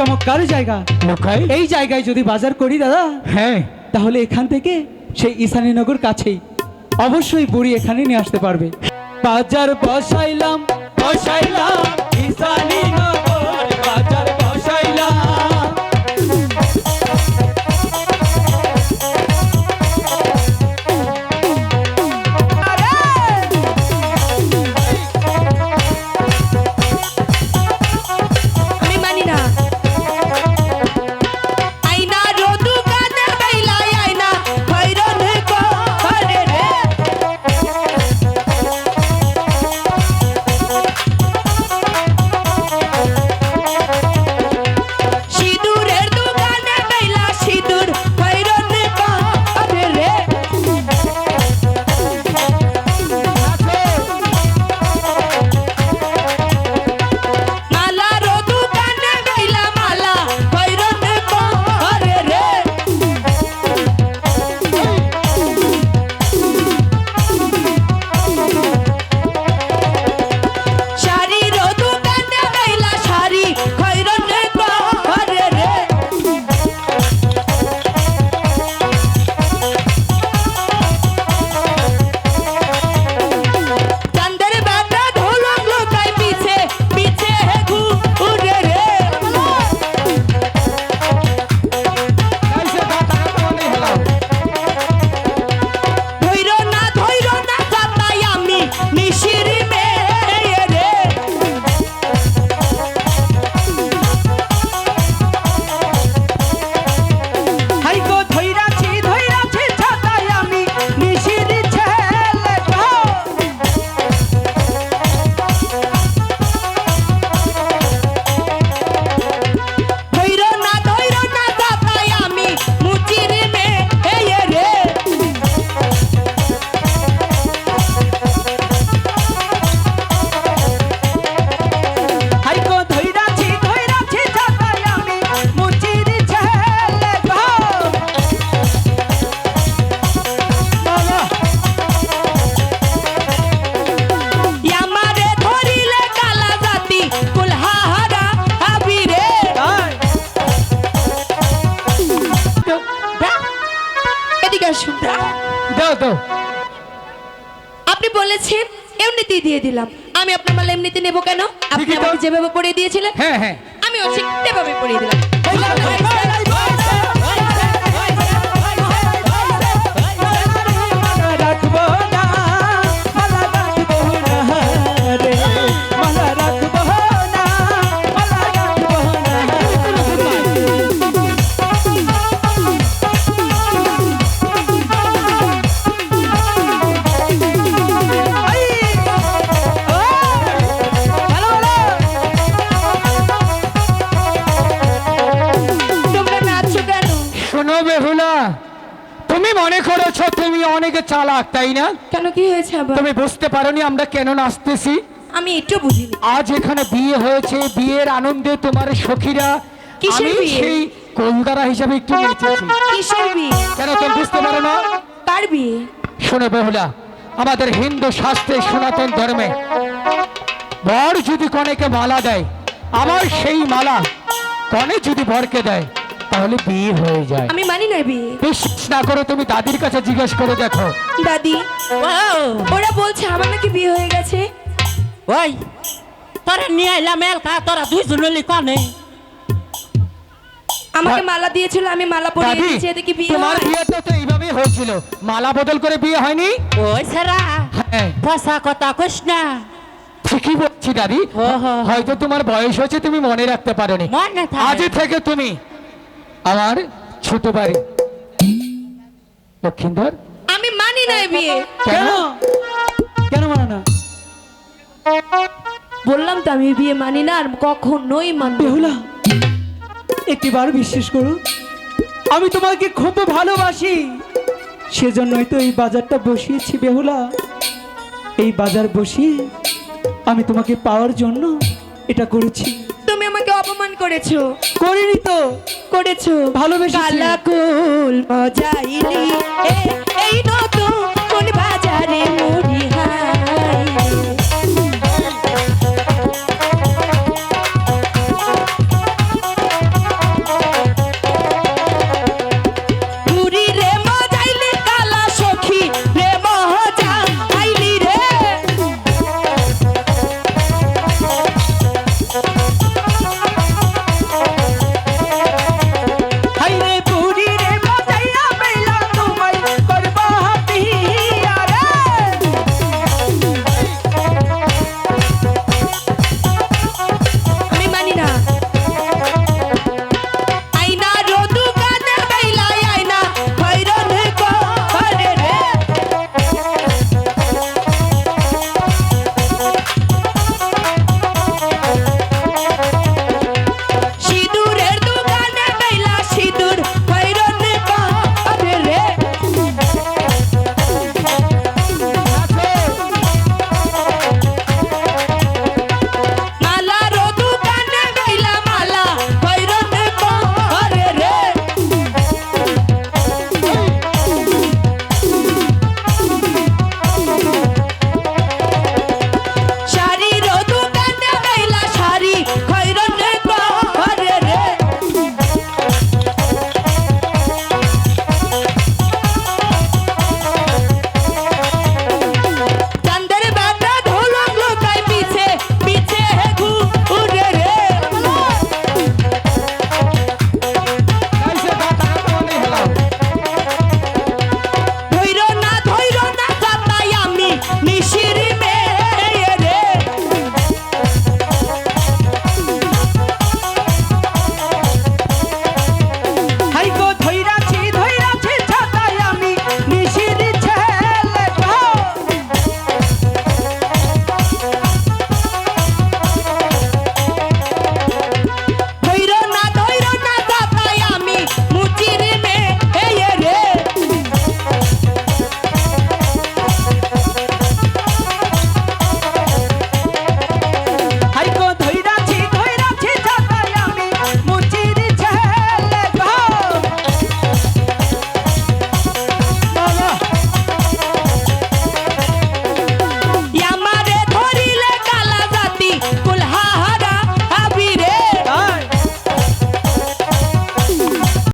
চমৎকার জায়গা। লোকাই এই জায়গায় যদি বাজার করি দাদা হ্যাঁ। তাহলে এখান থেকে সেই ঈশানীনগর কাছেই অবশ্যই বুড়ি এখানে নিয়ে আসতে পারবে। বাজার বসাইলাম বসাইলাম ঈশানীনগর। দাও দাও। আপনি বলেছেন এমনিতেই দিয়ে দিলাম। আমি আপনার মাল এমনিতে নেব কেন? আপনি আমাকে যেভাবে পড়িয়ে দিয়েছিলেন হ্যাঁ হ্যাঁ। আমি ঠিক সেভাবে পড়িয়ে দিলাম। শোনো বেহুলা তুমি মনে করেছ তুমি অনেক চালাক তাই না? কেন কি হয়েছে আবার? তুমি বুঝতে পারোনি আমরা কেন নাচতেছি? আমি একটু বুঝিনি। আজ এখানে বিয়ে হয়েছে বিয়ের আনন্দে তোমার সখীরা আমি বিয়ে? সেই কলকাতা হিসাবে একটু নেচেছি। কিসের বিয়ে? কেন তুমি বুঝতে পারো না? কার বিয়ে? শোনো বেহুলা আমাদের হিন্দু শাস্ত্রে সনাতন ধর্মে বর যদি কনেকে মালা দেয় আমার সেই মালা কনে যদি বরকে দেয় তাহলে বিয়ে হয়ে যায়। আমি মানি না বিয়ে। বিশ্বাস না করো তুমি দাদির কাছে জিজ্ঞেস করে দেখো। দাদি ওরা বলছে আমার নাকি বিয়ে হয়ে গেছে। ওই তোরা নিয়ে আইলাম এলকা তোরা দুইজন মিলি কনে। আমাকে মালা দিয়েছিল আমি মালা পরিয়ে দিয়েছি এদিকে বিয়ে তোমার হয়। বিয়েটা তো এইভাবেই হয়েছিল। মালা বদল করে বিয়ে হয়নি? ওই সারা হ্যাঁ। পয়সা কথা কইস না। ঠিকই বলছি দাদি। হয়তো তোমার বয়স হয়েছে তুমি মনে রাখতে পারোনি। মনে থাকে। আজ থেকে তুমি আমার ছোট বাড়ি লক্ষিন্দর? আমি মানি না বিয়ে। কেন? কেন? মানা না? বললাম তো আমি বিয়ে মানি না আর কখনোই মানবো না। বেহুলা একটিবার বিশ্বাস করো আমি তোমাকে খুব ভালোবাসি। সেজন্যই তো এই বাজারটা বসিয়েছি বেহুলা। এই বাজার বসিয়ে আমি তোমাকে পাওয়ার জন্য এটা করেছি। করেছ করিনি তো করেছ। ভালোবেসে কালাকুল মজাইলি। এ- এই নতুন কোন বাজারে মুঠ